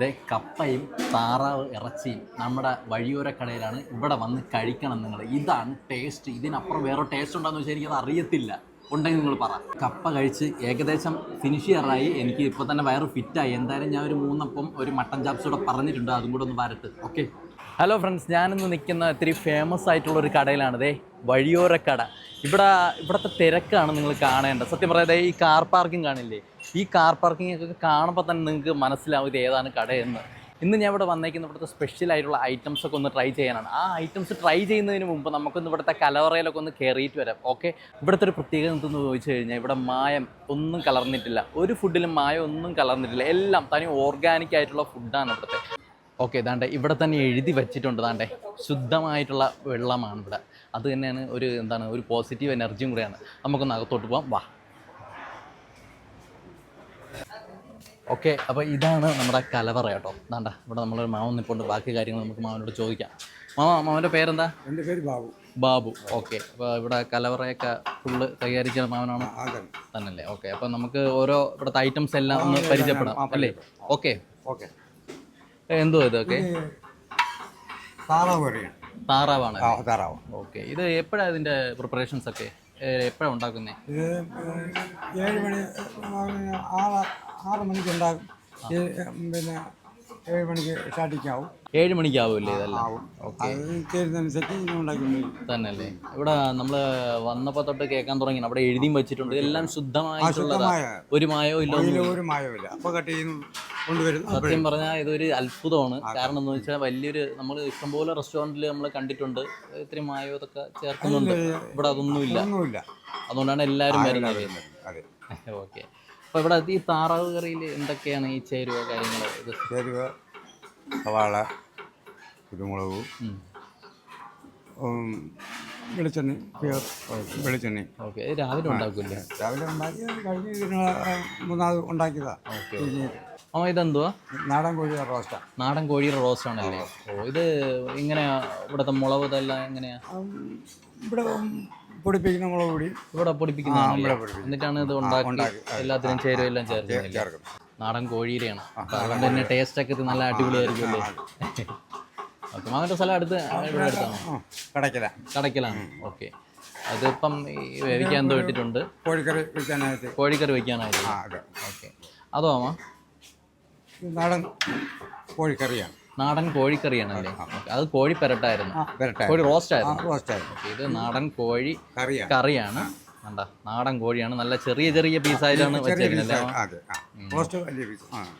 ദേ കപ്പയും താറാവ് ഇറച്ചിയും നമ്മുടെ വഴിയോര കടയിലാണ് ഇവിടെ വന്ന് കഴിക്കണം നിങ്ങൾ. ഇതാണ് ടേസ്റ്റ് ഇതിനപ്പുറം വേറെ ടേസ്റ്റ് ഉണ്ടോയെന്ന് വെച്ചാൽ എനിക്കത് അറിയത്തില്ല. ഉണ്ടെങ്കിൽ നിങ്ങൾ പറ. കപ്പ കഴിച്ച് ഏകദേശം ഫിനിഷ് ചെയ്യാറായി എനിക്ക് ഇപ്പോൾ തന്നെ വയറ് ഫിറ്റായി എന്തായാലും ഞാൻ ഒരു മൂന്നപ്പം ഒരു മട്ടൻ ചാപ്സ് കൂടെ പറഞ്ഞിട്ടുണ്ട്. അതും കൂടെ ഒന്ന് വരട്ട്. ഓക്കെ ഹലോ ഫ്രണ്ട്സ് ഞാനിന്ന് നിൽക്കുന്ന ഇത്തിരി ഫേമസ് ആയിട്ടുള്ള ഒരു കടയിലാണ്. ദേ വഴിയോര കട ഇവിടെ ഇവിടുത്തെ തിരക്കാണ് നിങ്ങൾ കാണേണ്ടത്. സത്യം പറയാതെ ഈ കാർ പാർക്കിംഗ് കാണില്ലേ? ഈ കാർ പാർക്കിംഗ് ഒക്കെ കാണുമ്പോൾ തന്നെ നിങ്ങൾക്ക് മനസ്സിലാവും ഇത് ഏതാണ് കടയെന്ന്. ഇന്ന് ഞാൻ ഇവിടെ വന്നേക്കുന്ന ഇവിടുത്തെ സ്പെഷ്യൽ ആയിട്ടുള്ള ഐറ്റംസ് ഒക്കെ ഒന്ന് ട്രൈ ചെയ്യാനാണ്. ആ ഐറ്റംസ് ട്രൈ ചെയ്യുന്നതിന് മുമ്പ് നമുക്കൊന്ന് ഇവിടുത്തെ കലവറയിലൊക്കെ ഒന്ന് കയറിയിട്ട് വരാം. ഓക്കെ ഇവിടുത്തെ ഒരു പ്രത്യേകത എന്തെന്ന് ചോദിച്ചു കഴിഞ്ഞാൽ ഇവിടെ മായം ഒന്നും കലർന്നിട്ടില്ല. ഒരു ഫുഡിലും മായം ഒന്നും കലർന്നിട്ടില്ല. എല്ലാം തനി ഓർഗാനിക് ആയിട്ടുള്ള ഫുഡാണ് ഇവിടുത്തെ. ഓക്കെ ഇതാണ്ട് ഇവിടെ തന്നെ എഴുതി വെച്ചിട്ടുണ്ട് താണ്ടേ ശുദ്ധമായിട്ടുള്ള വെള്ളമാണ് ഇവിടെ. അത് തന്നെയാണ് ഒരു എന്താണ് ഒരു പോസിറ്റീവ് എനർജിയും കൂടെയാണ്. നമുക്കൊന്ന് അകത്തോട്ട് പോകാം വാ. ഓക്കെ അപ്പോൾ ഇതാണ് നമ്മുടെ കലവറ കേട്ടോ. എന്താണ്ട ഇവിടെ നമ്മൾ മാവൻ നിൽപ്പുണ്ട് ബാക്കി കാര്യങ്ങൾ നമുക്ക് മാവനോട് ചോദിക്കാം. മാമ മാമന്റെ പേരെന്താ? എന്റെ പേര് ബാബു. ബാബു ഓക്കെ. അപ്പോൾ ഇവിടെ കലവറയൊക്കെ ഫുള്ള് കൈകാര്യം ചെയ്യുന്ന മാവനാണ് അതെ തന്നല്ലേ ഓക്കെ. അപ്പോൾ നമുക്ക് ഓരോ ഇവിടുത്തെ ഐറ്റംസ് എല്ലാം ഒന്ന് പരിചയപ്പെടാം അല്ലേ? ഓക്കെ. ഓക്കെ. എന്തോ ഇതൊക്കെ താറാവാണ് താറാവ്. ഓക്കെ. ഇത് എപ്പോഴാണ് ഇതിന്റെ പ്രിപ്പറേഷൻസ് ഒക്കെ? എപ്പോഴാണ് ഉണ്ടാക്കുന്നത് ആറ് മണിക്ക് ഉണ്ടാകും. പിന്നെ ഏഴ് മണിക്ക് സ്റ്റാർട്ടിങ് ആവും. ഏഴ് മണിക്കാവില്ലേ ഇതെല്ലാം തന്നെയല്ലേ. ഇവിടെ നമ്മൾ വന്നപ്പോ തൊട്ട് കേൾക്കാൻ തുടങ്ങി. അവിടെ എഴുതിയും വെച്ചിട്ടുണ്ട്. എല്ലാം ശുദ്ധമായിട്ടുള്ളതാ. ഒരു മായോ ഇല്ല ഒരു മായമില്ല അപ്പോൾ കട്ട് ചെയ്യുന്നു സത്യം പറഞ്ഞാൽ ഇതൊരു അത്ഭുതമാണ്. കാരണം എന്ന് വെച്ചാൽ വലിയൊരു നമ്മൾ ഇഷ്ടംപോലെ റെസ്റ്റോറന്റിൽ നമ്മൾ കണ്ടിട്ടുണ്ട്. ഇത്തിരി മായോ ഇതൊക്കെ ചേർക്കുന്നുണ്ട്. ഇവിടെ അതൊന്നുമില്ല. അതുകൊണ്ടാണ് എല്ലാവരും വരുന്നത്. ഓക്കെ. അപ്പോൾ ഇവിടെ ഈ താറാവ് കറിയിൽ എന്തൊക്കെയാണ് ഈ ചേരുവ കാര്യങ്ങൾ ഇത് ചേരുവ സവാള കുരുമുളക് വെളിച്ചെണ്ണ വെളിച്ചെണ്ണ. ഓക്കെ രാവിലെ ഉണ്ടാക്കില്ലേ? രാവിലെ ഉണ്ടാക്കി കഴിഞ്ഞ് മൂന്നാമത് ഉണ്ടാക്കിയതാ. ഓക്കെ അമ്മ ഇതെന്തുവാ? നാടൻ കോഴിയുടെ റോസ്റ്റാ. നാടൻ കോഴിയുടെ റോസ്റ്റ് ആണല്ലേ? ഓ ഇത് ഇങ്ങനെയാ ഇവിടുത്തെ മുളക് ഇതെല്ലാം എങ്ങനെയാ? ഇവിടെ പൊടിപ്പിക്കുന്ന മുളക് പൊടി ഇവിടെ പൊടിപ്പിക്കുന്ന എന്നിട്ടാണ് ഇത് ഉണ്ടാക്കി എല്ലാത്തിനും ചേരുവ എല്ലാം ചേർക്കുന്നില്ല ചേർക്കും. നാടൻ കോഴിയിലാണ് അപ്പൊ അതുകൊണ്ട് തന്നെ ടേസ്റ്റ് ഒക്കെ നല്ല അടിപൊളിയായിരിക്കും അല്ലേ? ഓക്കെ മാമന്റെ സ്ഥലം അടുത്ത് ഇവിടെ അടുത്താണോ? ആ കടയ്ക്കല കടയ്ക്കലാണ് ഓക്കെ. അതിപ്പം ഈ വേവിക്കാൻ എന്തോ ഇട്ടിട്ടുണ്ട്. കോഴിക്കറി വെക്കാനായിട്ട്. കോഴിക്കറി വെക്കാനായിട്ട്. ഓക്കെ. അതോ അമ്മ നാടൻ കോഴിക്കറിയാണ്. നാടൻ കോഴിക്കറിയാണല്ലേ? അല്ലേ അത് കോഴി പെരട്ടായിരുന്നു. കോഴി റോസ്റ്റ് ആയിരുന്നു റോസ്റ്റ് ആയിരുന്നു ഇത് നാടൻ കോഴി കറിയാണ്. കണ്ട? നാടൻ കോഴിയാണ്. നല്ല ചെറിയ ചെറിയ പീസായിട്ടാണ് വെച്ചിരിക്കുന്നത്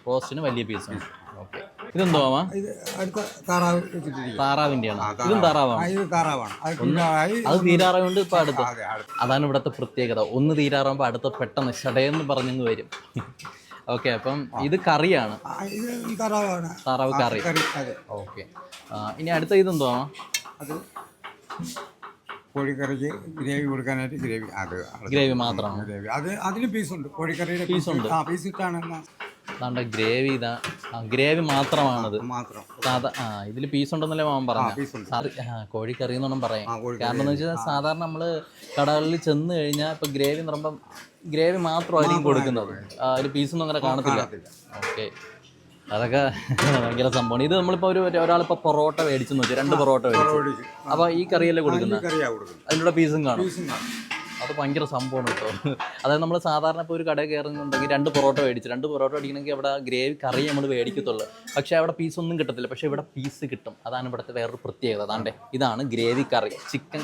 റോസ്റ്റിന് വലിയ പീസാണ് ഓക്കെ. ഇതെന്തോ താറാവിന്റെ ഇത് അടുത്ത താറാവ് വെച്ചിട്ടിരിക്കും താറാവിന്റെയാണ് ആ, ഇതും താറാവാണ്. അത് തീരാറാവുണ്ട് ഇപ്പൊ അടുത്ത്. അതെ അടുത്ത. അതാണ് ഇവിടുത്തെ പ്രത്യേകത. ഒന്ന് തീരാറാകുമ്പോൾ അടുത്ത പെട്ടെന്ന് ഷടയെന്ന് പറഞ്ഞു വരും. ഓക്കെ അപ്പം ഇത് കറിയാണ്. ആ, ഇത് താറാവാണ്. താറാവ് കറി. കറി അതെ. ഓക്കെ. ഇനി അടുത്ത ഇതെന്തോ? അത് കോഴിക്കറിക്ക് ഗ്രേവി കൊടുക്കാനായിട്ട് ഗ്രേവി അത് അത് ഗ്രേവി മാത്രമാണ് ഗ്രേവി. അത് അതിന് പീസുണ്ട്. കോഴിക്കറിയുടെ പീസുണ്ട്. ആ പീസ് ഇട്ടാണ് എന്നാ അതാണ്ട് ഗ്രേവി ഇതാ. ഗ്രേവി മാത്രമാണത്. മാത്രം. സാധാ ആ ഇതിൽ പീസ് ഉണ്ടെന്നല്ലേ മാമൻ പറഞ്ഞു? കോഴിക്കറി എന്നൊന്നും പറയാം. കാരണം എന്ന് വെച്ചാൽ സാധാരണ നമ്മൾ കടകളിൽ ചെന്ന് കഴിഞ്ഞാൽ ഇപ്പൊ ഗ്രേവി എന്ന് പറയുമ്പം ഗ്രേവി മാത്രമായിരിക്കും കൊടുക്കുന്നത്. ഒരു പീസൊന്നും അങ്ങനെ കാണത്തില്ല. ഓക്കെ. അതൊക്കെ ഭയങ്കര സംഭവമാണ്. ഇത് നമ്മളിപ്പോൾ ഒരു ഒരാളിപ്പോൾ പൊറോട്ട മേടിച്ചെന്ന് വെച്ചാൽ രണ്ട് പൊറോട്ട മേടിച്ചു. അപ്പോൾ ഈ കറിയല്ലേ കൊടുക്കുന്നത്? കാണും. പീസും കാണും. അത് ഭയങ്കര സംഭവമാണ് കേട്ടോ. അതായത് നമ്മൾ സാധാരണ ഇപ്പോൾ ഒരു കടയിൽ കയറുന്നുണ്ടെങ്കിൽ രണ്ട് പൊറോട്ട മേടിച്ച് രണ്ട് പൊറോട്ട മേടിക്കണമെങ്കിൽ അവിടെ ഗ്രേവി കറി നമ്മൾ മേടിക്കത്തുള്ളൂ. പക്ഷേ അവിടെ പീസ് ഒന്നും കിട്ടത്തില്ല. പക്ഷേ ഇവിടെ പീസ് കിട്ടും. അതാണ് ഇവിടുത്തെ വേറൊരു പ്രത്യേകത. അതാണ്ട് ഇതാണ് ഗ്രേവി കറി. Chicken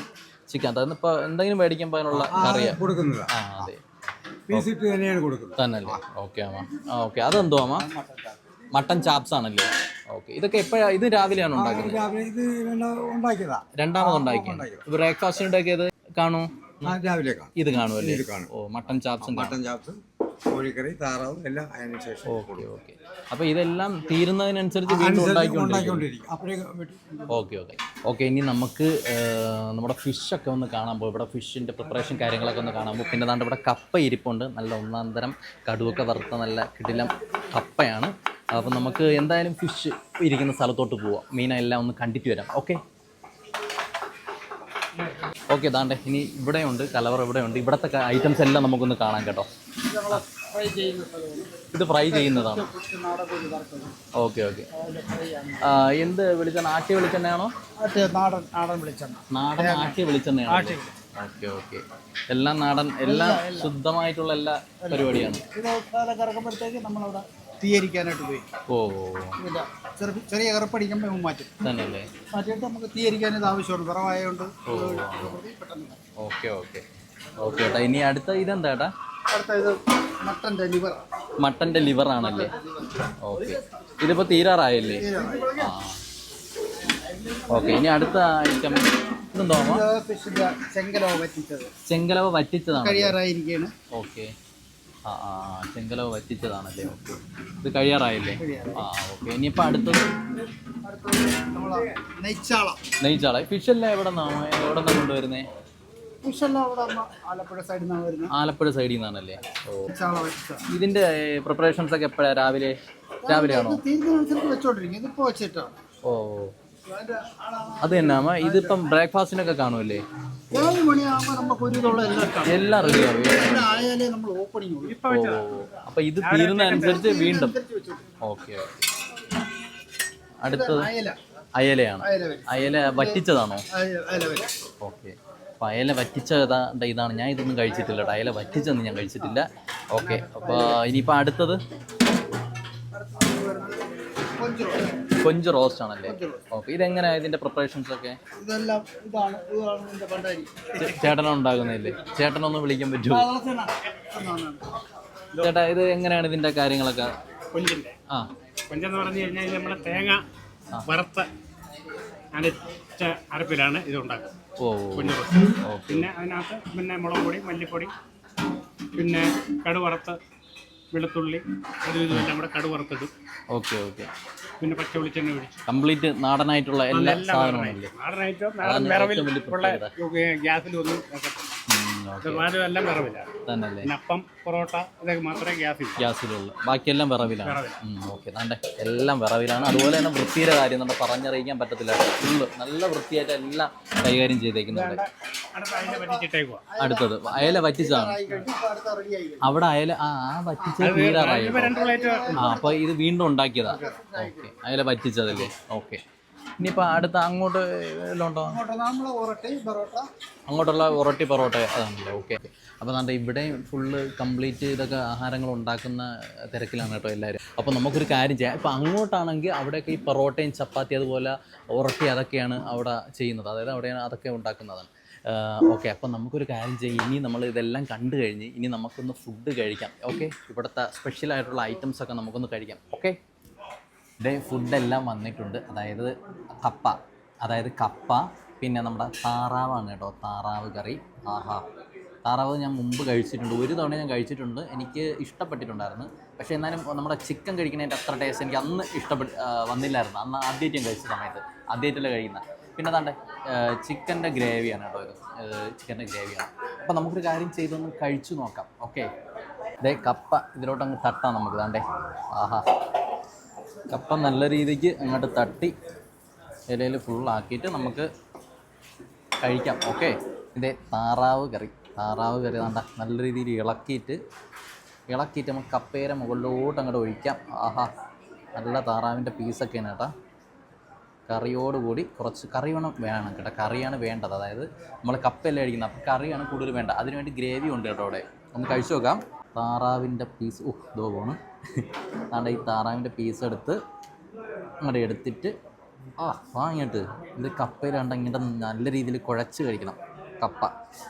chicken. അതായത് ഇപ്പോൾ എന്തെങ്കിലും മേടിക്കാൻ അതിനുള്ള കറിയാണ് കൊടുക്കുന്നതാ. ആ അതെ. തന്നെയാണ് കൊടുക്കുന്നത്. തന്നല്ലേ ഓക്കെ അമ്മ. ഓക്കെ. അതെന്തോ അമ്മ? മട്ടൻ ചാപ്സ് ആണല്ലേ? ഓക്കെ. ഇതൊക്കെ എപ്പോഴാണ് ഇത് രാവിലെയാണ് ഉണ്ടാക്കുന്നത്? രണ്ടാമത് ഉണ്ടാക്കിയത്. ബ്രേക്ക്ഫാസ്റ്റ് ഉണ്ടാക്കിയത്? കാണൂ. രാവിലെ കാണും. ഇത് കാണുമല്ലേ? ഇത് കാണും. ഓ മട്ടൻ ചാപ്സും മട്ടൻ ചാപ്സും കോഴിക്കറി താറാവും എല്ലാം അതിന് ശേഷം ഓക്കെ ഓക്കെ. അപ്പോൾ ഇതെല്ലാം തീരുന്നതിനനുസരിച്ച് വീണ്ടും ഉണ്ടാക്കിക്കൊണ്ടിരിക്കും ഓക്കെ ഓക്കെ. ഓക്കെ ഇനി നമുക്ക് നമ്മുടെ ഫിഷ് ഒക്കെ ഒന്ന് കാണാൻ പോകും ഇവിടെ ഫിഷിന്റെ പ്രിപ്പറേഷൻ കാര്യങ്ങളൊക്കെ ഒന്ന് കാണാൻ പോകും പിന്നെ ദാണ്ട് ഇവിടെ കപ്പ ഇരിപ്പുണ്ട്. നല്ല ഒന്നാം തരം കടുവൊക്കെ വറുത്ത നല്ല കിടിലം കപ്പയാണ്. അപ്പോൾ നമുക്ക് എന്തായാലും ഫിഷ് ഇരിക്കുന്ന സ്ഥലത്തോട്ട് പോവാം. മീനെല്ലാം ഒന്ന് കണ്ടിട്ട് വരാം. ഓക്കെ? ഓക്കെ ദാണ്ടെ ഇനി ഇവിടെയുണ്ട് കലവർ ഇവിടെയുണ്ട്. ഇവിടുത്തെ ഐറ്റംസ് എല്ലാം നമുക്കൊന്ന് കാണാം കേട്ടോ. ഇത് ഫ്രൈ ചെയ്യുന്നതാണ്. Okay okay. എന്ത് വെളിച്ചെണ്ണ? ആട്ടിയ വെളിച്ചെണ്ണയാണോ? നാടൻ നാടൻ വെളിച്ചെണ്ണ. നാടൻ ആട്ടിയ വെളിച്ചെണ്ണയാണോ. Okay okay. എല്ലാം നാടൻ എല്ലാം ശുദ്ധമായിട്ടുള്ള എല്ലാ പരിപാടിയാണ്. ഇത് ഇറക്കുമ്പോഴത്തേക്ക് നമ്മളവിടെ തീയരിക്കാനായിട്ട് ഉപയോഗിക്കും ഓ. ഇല്ല ചെറിയ ചെറിയ കറുപ്പടിക്കുമ്പോൾ മാറ്റും. തന്നെയല്ലേ? മാറ്റിയിട്ട് നമുക്ക് തീയരിക്കാൻ ഇത് ആവശ്യമാണ് വിറവായതുകൊണ്ട് പെട്ടെന്ന് ഓക്കെ ഓക്കെ. ഓക്കെ ഏട്ടാ. ഇനി അടുത്ത ഇതെന്താ ഏട്ടാ? അടുത്ത ഇത് മട്ടന്റെ ലിവർ മട്ടന്റെ ലിവർ ആണല്ലേ? ഓക്കെ. ഇതിപ്പോൾ തീരാറായല്ലേ? ആ. ഓക്കെ ഇനി അടുത്ത ഐറ്റം ഇതെന്തോ അമ്മ? ഫിഷിന്റെ ചെങ്കലവ പറ്റിച്ചത്. ചെങ്കലവ വറ്റിച്ചതാണ് കഴിയാറായിരിക്കുകയാണ് ഓക്കെ. ആ ആ വറ്റിച്ചതാണല്ലേ? ഓക്കെ. ഇത് കഴിയാറായില്ലേ? ആ ഓക്കെ. ഇനിയിപ്പോൾ അടുത്തത്? നെയ്ച്ചാള. ഫിഷ് ഫിഷെല്ലാം എവിടെ നിന്നാണ് എവിടെ നിന്നാണ് കൊണ്ടുവരുന്നത് ആലപ്പുഴ സൈഡിൽ നിന്നാണല്ലേ? ഓ. ഇതിന്റെ പ്രിപ്പറേഷൻസ് ഒക്കെ എപ്പോഴാ? രാവിലെ? രാവിലെ ആണോ? ഓ. അത് തന്നെ ഇതിപ്പം ബ്രേക്ക്ഫാസ്റ്റിനൊക്കെ കാണുമല്ലേ ഏഴ് മണിയാകുമ്പോൾ നമുക്ക് ഒരു ഇതുള്ള എല്ലാം കാണും. എല്ലാം റെഡിയാവും എല്ലാം ആയാലേ നമ്മൾ ഓപ്പണിങ് ഉള്ളൂ. ഓ അപ്പൊ ഇത് തീരുന്നതനുസരിച്ച് വീണ്ടും. ഓക്കെ അടുത്തത് അയല. അയലയാണ്. അയല വറ്റിച്ചതാണോ? അയല ഓക്കെ. അപ്പോൾ അയല വറ്റിച്ചതാ ഇതാണ്. ഞാൻ ഇതൊന്നും കഴിച്ചിട്ടില്ല കേട്ടോ. അയല വറ്റിച്ചൊന്നും ഞാൻ കഴിച്ചിട്ടില്ല. ഓക്കെ അപ്പോൾ ഇനിയിപ്പോൾ അടുത്തത്? കൊഞ്ച് റോസ്റ്റ്. ആണല്ലേ? ഓക്കെ ഇതെങ്ങനെയാണ് ഇതിന്റെ പ്രിപ്പറേഷൻസ് ഒക്കെ? ഇതെല്ലാം ഇതാണ് ഇതാണ് ഇതിന്റെ ചേട്ടനാ ഉണ്ടാകുന്നില്ലേ ചേട്ടനൊന്ന് വിളിക്കാൻ പറ്റുമോ ചേട്ടാ ഇത് എങ്ങനെയാണ് ഇതിന്റെ കാര്യങ്ങളൊക്കെ? കൊഞ്ചിന്റെ ആ. കൊഞ്ചെന്ന് പറഞ്ഞു കഴിഞ്ഞാൽ ഇത് നമ്മുടെ തേങ്ങ വറുത്ത അരച്ച അരപ്പിലാണ് ഇത് ഉണ്ടാക്കുന്നത്. ഓ. കൊഞ്ച് റോസ്റ്റ്. പിന്നെ അതിനകത്ത് പിന്നെ മുളക് പൊടി മല്ലിപ്പൊടി പിന്നെ കടു വറുത്ത് വെളുത്തുള്ളി അതും ഇതും എല്ലാം കൂടെ കടു വറുത്തിടും ഓക്കെ ഓക്കെ. പിന്നെ പച്ച വെളിച്ചെണ്ണ ഒഴിച്ച്. കംപ്ലീറ്റ് നാടനായിട്ടുള്ള എല്ലാ സാധനങ്ങളും നാടനായിട്ടോ നാടൻ വിറവിൽ ഉള്ള ഓക്കെ ഒരുപാട് എല്ലാം വിറവിലാണ് തന്നല്ലേ അപ്പം പൊറോട്ട ഇതൊക്കെ മാത്രമേ ഗ്യാസിൽ ഗ്യാസിലുള്ള. ബാക്കിയെല്ലാം വിറവിലാണ്. ഓക്കെ. എല്ലാം വിറവിലാണ്. അതുപോലെ തന്നെ വൃത്തിയുടെ കാര്യം നമ്മുടെ പറഞ്ഞറിയിക്കാൻ പറ്റത്തില്ല. ഫുള്ള് നല്ല വൃത്തിയായിട്ട് എല്ലാം കൈകാര്യം ചെയ്തേക്കുന്നുണ്ട്. അടുത്തത്. അയല വറ്റിച്ചതാണ് അവിടെ അയല ആ ആ വറ്റിച്ചത് തീരാറായി ആ അപ്പൊ ഇത് വീണ്ടും ഉണ്ടാക്കിയതാ. ഓക്കെ. അയല വറ്റിച്ചതല്ലേ ഓക്കെ. ഇനിയിപ്പോ അടുത്ത അങ്ങോട്ട് എല്ലാം ഉണ്ടോ? അങ്ങോട്ടുള്ള ഒറട്ടി പൊറോട്ട അതാണല്ലോ ഓക്കെ. അപ്പോൾ നമ്മുടെ ഇവിടെ ഫുള്ള് കംപ്ലീറ്റ് ഇതൊക്കെ ആഹാരങ്ങൾ ഉണ്ടാക്കുന്ന തിരക്കിലാണ് കേട്ടോ എല്ലാവരും അപ്പോൾ നമുക്കൊരു കാര്യം ചെയ്യാം. ഇപ്പോൾ അങ്ങോട്ടാണെങ്കിൽ അവിടെയൊക്കെ ഈ പൊറോട്ടയും ചപ്പാത്തി അതുപോലെ ഉറട്ടി അതൊക്കെയാണ് അവിടെ ചെയ്യുന്നത്. അതായത് അവിടെയാണ് അതൊക്കെ ഉണ്ടാക്കുന്നതാണ്. ഓക്കെ. അപ്പം നമുക്കൊരു കാര്യം ചെയ്യാം. ഇനി നമ്മൾ ഇതെല്ലാം കണ്ടു കഴിഞ്ഞ് ഇനി നമുക്കൊന്ന് ഫുഡ് കഴിക്കാം ഓക്കെ. ഇവിടുത്തെ സ്പെഷ്യലായിട്ടുള്ള ഐറ്റംസ് ഒക്കെ നമുക്കൊന്ന് കഴിക്കാം ഓക്കെ. ഇതേ ഫുഡെല്ലാം വന്നിട്ടുണ്ട്. അതായത് കപ്പ. അതായത് കപ്പ പിന്നെ നമ്മുടെ താറാവാണ് കേട്ടോ. താറാവ് കറി. ആഹാ. താറാവ് ഞാൻ മുമ്പ് കഴിച്ചിട്ടുണ്ട്. ഒരു തവണ ഞാൻ കഴിച്ചിട്ടുണ്ട്. എനിക്ക് ഇഷ്ടപ്പെട്ടിട്ടുണ്ടായിരുന്നു. പക്ഷേ എന്നാലും നമ്മുടെ ചിക്കൻ കഴിക്കുന്നതിന്റെ അത്ര ടേസ്റ്റ് എനിക്ക് അന്ന് ഇഷ്ടപ്പെട്ട് വന്നില്ലായിരുന്നു. അന്ന് ആദ്യമായിട്ട് ഞാൻ കഴിച്ച സമയത്ത്. ആദ്യമായിട്ടല്ല കഴിക്കുന്ന. പിന്നെ അതാണ്ട് ചിക്കന്റെ ഗ്രേവിയാണ് കേട്ടോ ഇത്. ചിക്കന്റെ ഗ്രേവിയാണ്. അപ്പോൾ നമുക്കൊരു കാര്യം ചെയ്തൊന്ന് കഴിച്ചു നോക്കാം. ഓക്കെ? ഇതേ കപ്പ ഇതിലോട്ടങ്ങ് തട്ടാം നമുക്ക്. താണ്ടേ ആഹാ. കപ്പ നല്ല രീതിക്ക് അങ്ങോട്ട് തട്ടി ഇലയിൽ ഫുള്ളാക്കിയിട്ട് നമുക്ക് കഴിക്കാം. ഓക്കെ ഇതേ താറാവ് കറി. താറാവ് കറി വേണ്ട. നല്ല രീതിയിൽ ഇളക്കിയിട്ട് ഇളക്കിയിട്ട് നമുക്ക് കപ്പയുടെ മുകളിലോട്ട് അങ്ങോട്ട് ഒഴിക്കാം. ആഹാ. നല്ല താറാവിന്റെ പീസൊക്കെയാണ് കേട്ടോ. കറിയോടുകൂടി കുറച്ച് കറി വേണം വേണം കേട്ടോ. കറിയാണ് വേണ്ടത്. അതായത് നമ്മൾ കപ്പയല്ലേ കഴിക്കുന്നത്. അപ്പോൾ കറിയാണ് കൂടുതൽ വേണ്ട. അതിനുവേണ്ടി ഗ്രേവി ഉണ്ട് കേട്ടോ അവിടെ. ഒന്ന് കഴിച്ചു നോക്കാം. താറാവിന്റെ പീസ് ഓ ഇതോ പോണ്. അതാണ്ട് ഈ താറാവിന്റെ പീസ് എടുത്ത് അങ്ങോട്ട് എടുത്തിട്ട് ആ വാങ്ങിയിട്ട് ഇത് കപ്പയിലാണ്ട് ഇങ്ങോട്ട് നല്ല രീതിയിൽ കുഴച്ച് കഴിക്കണം കപ്പ.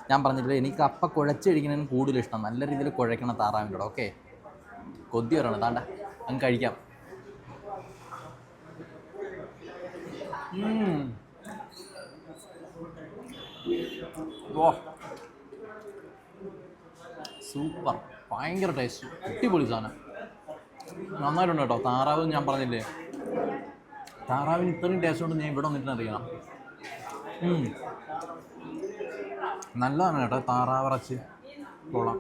ഞാൻ പറഞ്ഞിട്ടില്ല എനിക്ക് കപ്പ കുഴച്ച് കഴിക്കുന്നതിന് കൂടുതൽ ഇഷ്ടം. നല്ല രീതിയിൽ കുഴക്കണം താറാവിന്റെ കൂടെ ഓക്കെ കൊതി വരണം താണ്ട അങ്ങ് കഴിക്കാം. സൂപ്പർ. ഭയങ്കര ടേസ്റ്റ് അടിപൊളി സാധനം. നന്നായിട്ടുണ്ട് കേട്ടോ. താറാവ് ഞാൻ പറഞ്ഞില്ലേ? താറാവിന് ഇത്രയും ടേസ്റ്റ് ഉണ്ട് ഞാൻ ഇവിടെ വന്നിട്ട് അറിയണം. നല്ലതാണ് കേട്ടോ താറാവിറച്ചി. കൊള്ളാം.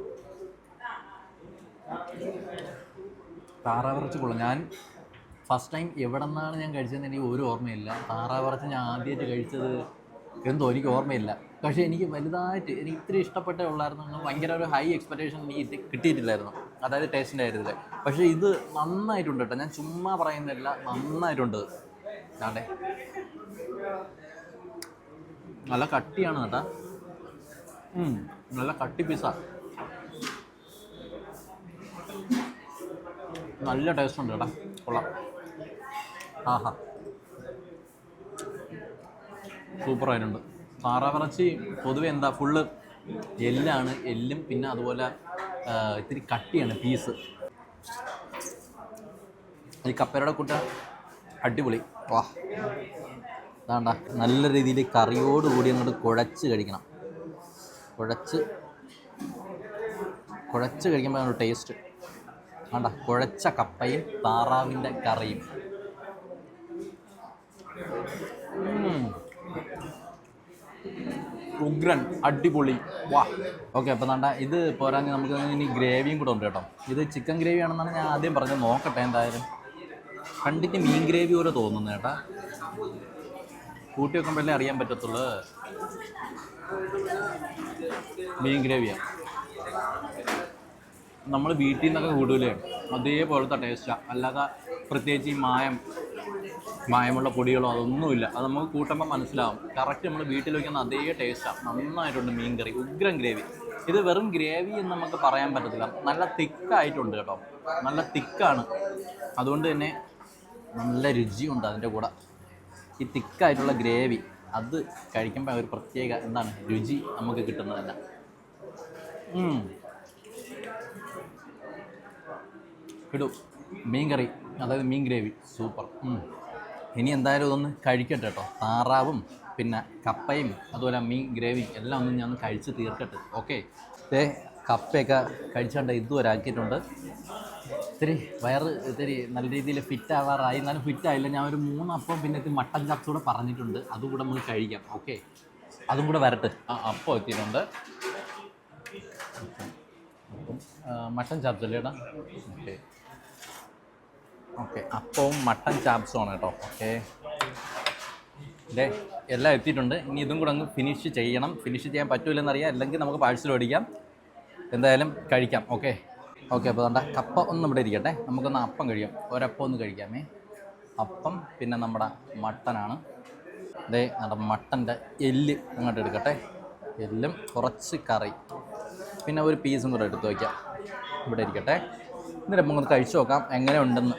താറാവിറച്ചി കൊള്ളാം. ഞാൻ ഫസ്റ്റ് ടൈം എവിടെ നിന്നാണ് ഞാൻ കഴിച്ചതെന്ന് എനിക്ക് ഒരു ഓർമ്മയില്ല. താറാവിറച്ചി ഞാൻ ആദ്യമായിട്ട് കഴിച്ചത് എന്തോ എനിക്ക് ഓർമ്മയില്ല. പക്ഷേ എനിക്ക് വലുതായിട്ട് എനിക്ക് ഇത്ര ഇഷ്ടപ്പെട്ടേ ഉള്ളായിരുന്നു ഭയങ്കര ഒരു ഹൈ എക്സ്പെക്റ്റേഷൻ എനിക്ക് കിട്ടിയിട്ടില്ലായിരുന്നു. അതായത് ടേസ്റ്റിന്റെ കാര്യത്തിൽ. പക്ഷേ ഇത് നന്നായിട്ടുണ്ട് കേട്ടോ. ഞാൻ ചുമ്മാ പറയുന്നില്ല നന്നായിട്ടുണ്ട്. അതെ നല്ല കട്ടിയാണ് കേട്ടാ. നല്ല കട്ടി പീസാ നല്ല ടേസ്റ്റ് ഉണ്ട് കേട്ടാ. കൊള്ളാം. ആഹാ. സൂപ്പറായിട്ടുണ്ട്. താറാവിറച്ചി പൊതുവെ എന്താ ഫുള്ള് എല്ലാണ് എല്ലും പിന്നെ അതുപോലെ ഇത്തിരി കട്ടിയാണ് പീസ് ഈ കപ്പയുടെ കൂട്ട അടിപൊളി. വാ. അതാണ്ട നല്ല രീതിയിൽ കറിയോട് കൂടി അങ്ങോട്ട് കുഴച്ച് കഴിക്കണം. കുഴച്ച് കുഴച്ച് കഴിക്കുമ്പോൾ ടേസ്റ്റ് വേണ്ട കുഴച്ച കപ്പയും താറാവിന്റെ കറിയും. ഉഗ്രൻ അടിപൊളി. വാ. ഓക്കെ അപ്പോൾ വേണ്ട ഇത് പോരാഞ്ഞ് നമുക്ക് ഇനി ഗ്രേവിയും കൂടെ ഉണ്ട് കേട്ടോ. ഇത് ചിക്കൻ ഗ്രേവി ആണെന്നാണ് ഞാൻ ആദ്യം പറഞ്ഞത്. നോക്കട്ടെ എന്തായാലും. കണ്ടിട്ട് മീൻ ഗ്രേവി പോലെ തോന്നുന്നു കേട്ടാ. കൂട്ടി വെക്കുമ്പോഴല്ലേ അറിയാൻ പറ്റത്തുള്ളൂ. മീൻ ഗ്രേവിയാണ് നമ്മൾ വീട്ടിൽ നിന്നൊക്കെ കൂടൂലേ അതേപോലത്തെ ടേസ്റ്റാണ് അല്ലാതെ പ്രത്യേകിച്ച് ഈ മായം മായമുള്ള പൊടികളോ അതൊന്നുമില്ല. അത് നമുക്ക് കൂട്ടുമ്പോൾ മനസ്സിലാവും. കറക്റ്റ് നമ്മൾ വീട്ടിൽ വയ്ക്കുന്ന അതേ ടേസ്റ്റാണ് നന്നായിട്ടുണ്ട് മീൻ കറി ഉഗ്രം ഗ്രേവി. ഇത് വെറും ഗ്രേവി എന്ന് നമുക്ക് പറയാൻ പറ്റത്തില്ല. നല്ല തിക്കായിട്ടുണ്ട് കേട്ടോ. നല്ല തിക്കാണ്. അതുകൊണ്ട് തന്നെ നല്ല രുചിയുണ്ട് അതിന്റെ കൂടെ. ഈ തിക്കായിട്ടുള്ള ഗ്രേവി അത് കഴിക്കുമ്പോൾ ഒരു പ്രത്യേക എന്താണ് രുചി നമുക്ക് കിട്ടുന്നത് തന്നെ ഉം. ഇടൂ മീൻ കറി അതായത് മീൻ ഗ്രേവി. സൂപ്പർ. ഇനി എന്തായാലും ഇതൊന്ന് കഴിക്കട്ടെ കേട്ടോ താറാവും പിന്നെ കപ്പയും അതുപോലെ മീൻ ഗ്രേവിയും എല്ലാം ഒന്ന് ഞാൻ കഴിച്ച് തീർക്കട്ടെ. ഓക്കെ? ഏ കപ്പയൊക്കെ കഴിച്ചുകൊണ്ട് ഇതുവരെ ആക്കിയിട്ടുണ്ട് ഇത്തിരി വയറ് ഇത്തിരി നല്ല രീതിയിൽ ഫിറ്റ് ആവാറായി. എന്നാലും ഫിറ്റ് ആയില്ല. ഞാൻ ഒരു മൂന്നപ്പം പിന്നെ ഇത് മട്ടൻ ചപ്സ് കൂടെ പറഞ്ഞിട്ടുണ്ട്. അതും കൂടെ നമ്മൾ കഴിക്കാം. ഓക്കെ? അതും കൂടെ വരട്ടെ. ആ അപ്പം എത്തിയിട്ടുണ്ട്. മട്ടൻ ചാപ്സ് അല്ലേടാ ഓക്കെ. ഓക്കെ അപ്പവും മട്ടൻ ചാപ്സും ആണ് കേട്ടോ. ഓക്കെ. ഇതേ എല്ലാം എത്തിയിട്ടുണ്ട്. ഇനി ഇതും കൂടെ അങ്ങ് ഫിനിഷ് ചെയ്യണം. ഫിനിഷ് ചെയ്യാൻ പറ്റൂലെന്നറിയാം. അല്ലെങ്കിൽ നമുക്ക് പാഴ്സൽ മേടിക്കാം. എന്തായാലും കഴിക്കാം. ഓക്കെ. ഓക്കെ അപ്പോൾ വേണ്ട കപ്പ ഒന്ന് ഇവിടെ ഇരിക്കട്ടെ. നമുക്കൊന്ന് അപ്പം കഴിയാം ഒരപ്പം ഒന്ന് കഴിക്കാമേ. അപ്പം പിന്നെ നമ്മുടെ മട്ടനാണ്. ദേ നമ്മുടെ മട്ടന്റെ എല്ല് അങ്ങോട്ട് എടുക്കട്ടെ. എല്ലും കുറച്ച് കറി. പിന്നെ ഒരു പീസും കൂടെ എടുത്ത് വയ്ക്കാം. ഇവിടെ ഇരിക്കട്ടെ. എന്നിട്ട് നമുക്കൊന്ന് കഴിച്ചു നോക്കാം. എങ്ങനെ ഉണ്ടെന്ന്.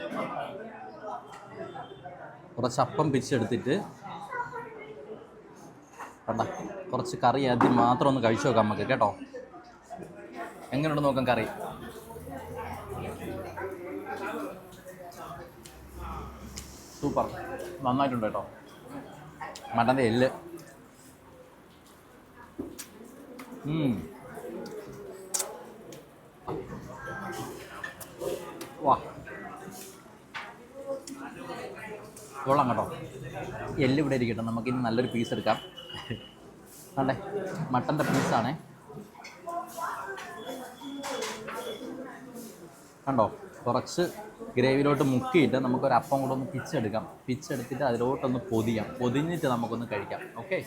കുറച്ച് അപ്പം പിച്ചെടുത്തിട്ട് കണ്ട കുറച്ച് കറി ആദ്യം മാത്രം ഒന്ന് കഴിച്ചു നോക്കാം നമുക്ക് കേട്ടോ. എങ്ങനെയുണ്ട് നോക്കാം കറി. സൂപ്പർ. നന്നായിട്ടുണ്ട് കേട്ടോ. മട്ടന്റെ എല്ല്. വാ. കൊള്ളാം കേട്ടോ. എല്ല് ഇവിടെ ഇരിക്കട്ടെ. നമുക്കിനി നല്ലൊരു പീസ് എടുക്കാം. കണ്ടേ? മട്ടന്റെ പീസാണേ കണ്ടോ? കുറച്ച് ഗ്രേവിയിലോട്ട് മുക്കിയിട്ട് നമുക്കൊരു അപ്പം കൂടെ ഒന്ന് പിച്ചെടുക്കാം. പിച്ചെടുത്തിട്ട് അതിലോട്ടൊന്ന് പൊതിയാം. പൊതിഞ്ഞിട്ട് നമുക്കൊന്ന് കഴിക്കാം. ഓക്കെ?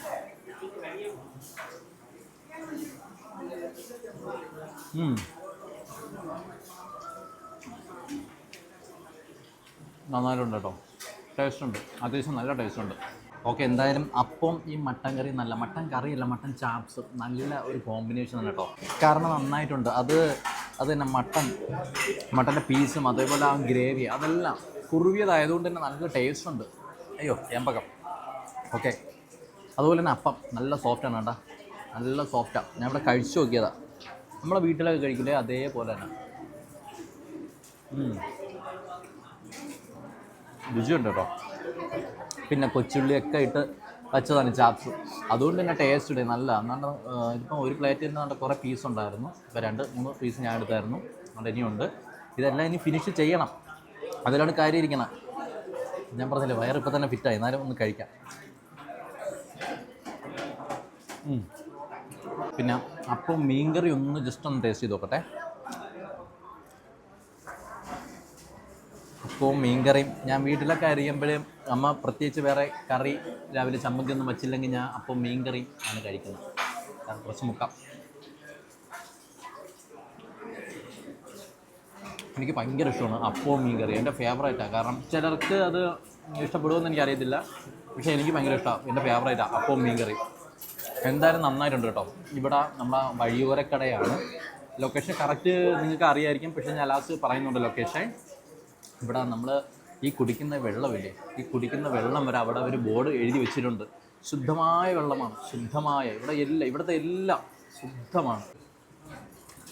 നന്നായിട്ടുണ്ട് കേട്ടോ. ടേസ്റ്റ് ഉണ്ട് അത്യാവശ്യം നല്ല ടേസ്റ്റ് ഉണ്ട് ഓക്കെ എന്തായാലും അപ്പം ഈ മട്ടൻ കറി നല്ല മട്ടൻ കറിയല്ല മട്ടൻ ചാപ്സ് നല്ല ഒരു കോമ്പിനേഷൻ ആണ് കേട്ടോ. കാരണം നന്നായിട്ടുണ്ട്. അത് അത് തന്നെ മട്ടൻ മട്ടന്റെ പീസും അതേപോലെ ആ ഗ്രേവി അതെല്ലാം കുറുവിയതായതുകൊണ്ട് തന്നെ നല്ല ടേസ്റ്റ് ഉണ്ട് അയ്യോ ഞാൻ ഓക്കെ അതുപോലെ തന്നെ അപ്പം നല്ല സോഫ്റ്റാണ് കേട്ടോ. നല്ല സോഫ്റ്റാണ് ഞാൻ ഇവിടെ കഴിച്ചു നോക്കിയതാണ് നമ്മളെ വീട്ടിലൊക്കെ കഴിക്കില്ലേ? അതേപോലെ തന്നെ. രുചിയുണ്ട് കേട്ടോ പിന്നെ കൊച്ചുള്ളിയൊക്കെ ഇട്ട് വെച്ചതാണ് ചാപ്സ് അതുകൊണ്ട് തന്നെ ടേസ്റ്റ് ഉണ്ട് നല്ല. എന്നാണ്ട് ഇതിപ്പം ഒരു പ്ലേറ്റിൽ നിന്ന് കുറേ പീസ് ഉണ്ടായിരുന്നു. ഇപ്പോൾ രണ്ട് മൂന്ന് പീസ് ഞാൻ എടുത്തായിരുന്നു. അതുകൊണ്ട് ഇനിയുണ്ട്. ഇതെല്ലാം ഇനി ഫിനിഷ് ചെയ്യണം. അതിലാണ് കാര്യം ഇരിക്കണം. ഞാൻ പറഞ്ഞില്ലേ വയറ് ഇപ്പം തന്നെ ഫിറ്റായി എന്നാലും ഒന്ന് കഴിക്കാം. പിന്നെ അപ്പം മീൻകറി ഒന്ന് ജസ്റ്റ് ഒന്ന് ടേസ്റ്റ് ചെയ്ത് നോക്കട്ടെ. അപ്പവും മീൻകറിയും ഞാൻ വീട്ടിലൊക്കെ അറിയുമ്പോഴും അമ്മ പ്രത്യേകിച്ച് വേറെ കറി രാവിലെ ചമ്മന്തി ഒന്നും വച്ചില്ലെങ്കിൽ ഞാൻ അപ്പം മീൻകറിയും ആണ് കഴിക്കുന്നത്. കുറച്ച് മുക്കാം. എനിക്ക് ഭയങ്കര ഇഷ്ടമാണ് അപ്പവും മീൻ കറി എന്റെ ഫേവറേറ്റാണ് കാരണം ചിലർക്ക് അത് ഇഷ്ടപ്പെടുമെന്ന് എനിക്കറിയത്തില്ല. പക്ഷേ എനിക്ക് ഭയങ്കര ഇഷ്ടമാണ് എന്റെ ഫേവറേറ്റാണ് അപ്പവും മീൻ കറി എന്തായാലും നന്നായിട്ടുണ്ട് കേട്ടോ. ഇവിടെ നമ്മുടെ വഴിയോരക്കടയാണ്. ലൊക്കേഷൻ കറക്റ്റ് നിങ്ങൾക്ക് അറിയായിരിക്കും. പക്ഷേ ഞാൻ ലാസ്റ്റ് പറയുന്നുണ്ട് ലൊക്കേഷൻ ഇവിടെ നമ്മൾ ഈ കുടിക്കുന്ന വെള്ളമില്ലേ ഈ കുടിക്കുന്ന വെള്ളം വരെ അവിടെ ഒരു ബോർഡ് എഴുതി വെച്ചിട്ടുണ്ട്. ശുദ്ധമായ വെള്ളമാണ് ശുദ്ധമായ. ഇവിടെ എല്ലാം ഇവിടുത്തെ എല്ലാം ശുദ്ധമാണ്.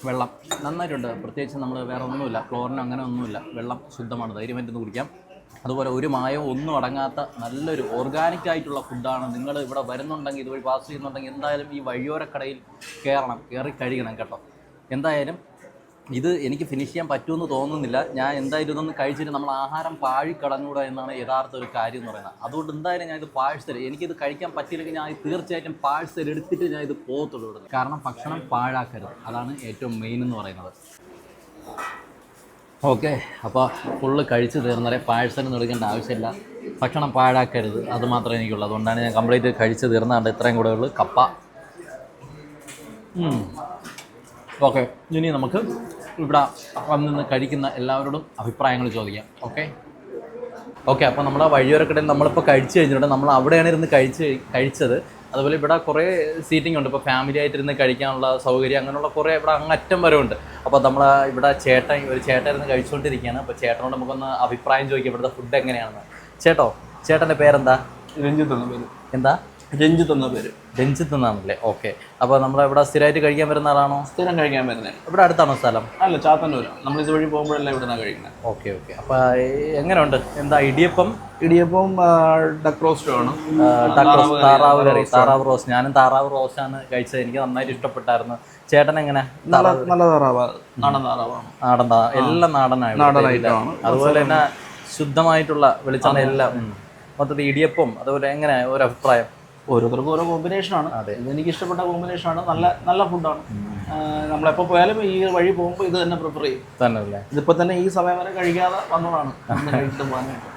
വെള്ളം നന്നായിട്ടുണ്ട്. പ്രത്യേകിച്ച് നമ്മൾ വേറെ ഒന്നുമില്ല ക്ലോറിനോ അങ്ങനെ ഒന്നുമില്ല. വെള്ളം ശുദ്ധമാണ് ധൈര്യമായിട്ടൊന്ന് കുടിക്കാം. അതുപോലെ ഒരു മായവും ഒന്നും അടങ്ങാത്ത നല്ലൊരു ഓർഗാനിക് ആയിട്ടുള്ള ഫുഡാണ് നിങ്ങൾ ഇവിടെ വരുന്നുണ്ടെങ്കിൽ ഇതുവഴി പാസ് ചെയ്യുന്നുണ്ടെങ്കിൽ എന്തായാലും ഈ വഴിയോരക്കടയിൽ കയറണം കയറി കഴിക്കണം കേട്ടോ. എന്തായാലും ഇത് എനിക്ക് ഫിനിഷ് ചെയ്യാൻ പറ്റുമെന്ന് തോന്നുന്നില്ല. ഞാൻ എന്തായാലും ഇതൊന്ന് കഴിച്ചിട്ട് നമ്മൾ ആഹാരം പാഴിക്കളഞ്ഞൂടാ എന്നാണ് യഥാർത്ഥ ഒരു കാര്യം എന്ന് പറയുന്നത്. അതുകൊണ്ട് എന്തായാലും ഞാൻ ഇത് പാഴ്സൽ എനിക്കിത് കഴിക്കാൻ പറ്റിയില്ലെങ്കിൽ ഞാൻ തീർച്ചയായിട്ടും പാഴ്സൽ എടുത്തിട്ട് ഞാൻ ഇത് പോകത്തുള്ളൂ കാരണം ഭക്ഷണം പാഴാക്കരുത്. അതാണ് ഏറ്റവും മെയിൻ എന്ന് പറയുന്നത്. ഓക്കെ അപ്പോൾ ഫുള്ള് കഴിച്ച് തീർന്നവരെ പാഴ്സലൊന്നും എടുക്കേണ്ട ആവശ്യമില്ല. ഭക്ഷണം പാഴാക്കരുത്. അത് മാത്രമേ എനിക്കുള്ളൂ. അതുകൊണ്ടാണ് ഞാൻ കംപ്ലീറ്റ് കഴിച്ച് തീർന്നാണ്ട് ഇത്രയും കൂടെ ഉള്ളൂ. കപ്പ. ഓക്കെ ഇനി നമുക്ക് ഇവിടെ വന്ന് കഴിക്കുന്ന എല്ലാവരോടും അഭിപ്രായങ്ങൾ ചോദിക്കാം. ഓക്കെ ഓക്കെ അപ്പോൾ നമ്മൾ നമ്മുടെ വഴിയോരക്കടയിൽ നമ്മളിപ്പോൾ കഴിച്ചു കഴിഞ്ഞിട്ടുണ്ട്. നമ്മൾ അവിടെയാണ് ഇരുന്ന് കഴിച്ച് കഴിച്ചത്. അതുപോലെ ഇവിടെ കുറേ സീറ്റിംഗ് ഉണ്ട്. ഇപ്പോൾ ഫാമിലി ആയിട്ട് ഇരുന്ന് കഴിക്കാനുള്ള സൗകര്യം അങ്ങനെയുള്ള കുറേ ഇവിടെ അങ്ങറ്റം വരെ ഉണ്ട്. അപ്പോൾ നമ്മൾ ഇവിടെ ചേട്ടൻ ഒരു ചേട്ടൻ ഇരുന്ന് കഴിച്ചുകൊണ്ടിരിക്കുകയാണ് അപ്പോൾ ചേട്ടനോട് നമുക്കൊന്ന് അഭിപ്രായം ചോദിക്കാം. ഇവിടുത്തെ ഫുഡ് എങ്ങനെയാണെന്ന്. ചേട്ടോ ചേട്ടന്റെ പേരെന്താ? രഞ്ജിത്ത് എന്താ? രഞ്ജിത്ത് എന്ന പേര്. രഞ്ജിത്ത് എന്നാണല്ലേ ഓക്കെ. അപ്പോൾ നമ്മൾ ഇവിടെ സ്ഥിരമായിട്ട് കഴിക്കാൻ വരുന്ന ആളാണോ? സ്ഥിരം കഴിക്കാൻ വരുന്നത് ഇവിടെ അടുത്താണോ സ്ഥലം? അല്ല ചാത്തന്നൂരാണ് നമ്മൾ ഇത് വഴി പോകുമ്പോഴല്ല ഇവിടെ നിന്നാണ് കഴിക്കുന്നത് ഓക്കെ. ഓക്കെ അപ്പോൾ എങ്ങനെയുണ്ട്? എന്താ ഇടിയപ്പം? ഇടിയപ്പം ഡക്ക് റോസ്റ്റും ആണ്. ഡക്ക് റോസ്റ്റ് താറാവ് കറി താറാവ് റോസ്റ്റ്. ഞാനും താറാവ് റോസ്റ്റാണ് കഴിച്ചത്. എനിക്ക് നന്നായിട്ട് ഇഷ്ടപ്പെട്ടായിരുന്നു. ചേട്ടൻ എങ്ങനെ? നല്ല നല്ല താറാവാണ് നാടൻ താറാവാണ്. നാടൻ താറാവ് എല്ലാം നാടനായി നാടനായിട്ടാണ്. അതുപോലെ തന്നെ ശുദ്ധമായിട്ടുള്ള വെളിച്ചെണ്ണ എല്ലാം. മൊത്തത്തിൽ ഇടിയപ്പം അതുപോലെ എങ്ങനെ? ഒരു അഭിപ്രായം. ഓരോരുത്തർക്കും ഓരോ കോമ്പിനേഷനാണ് ആണ്. എനിക്ക് ഇഷ്ടപ്പെട്ട കോമ്പിനേഷനാണ് നല്ല നല്ല ഫുഡാണ് നമ്മളെപ്പോൾ പോയാലും ഈ വഴി പോകുമ്പോൾ ഇത് തന്നെ പ്രിഫർ ചെയ്യും. തന്നെ അല്ലേ ഇതിപ്പോൾ തന്നെ ഈ സമയം വരെ കഴിക്കാതെ വന്നതാണ്. ഒന്ന് കഴിച്ചിട്ട് പോകാനായിട്ട്.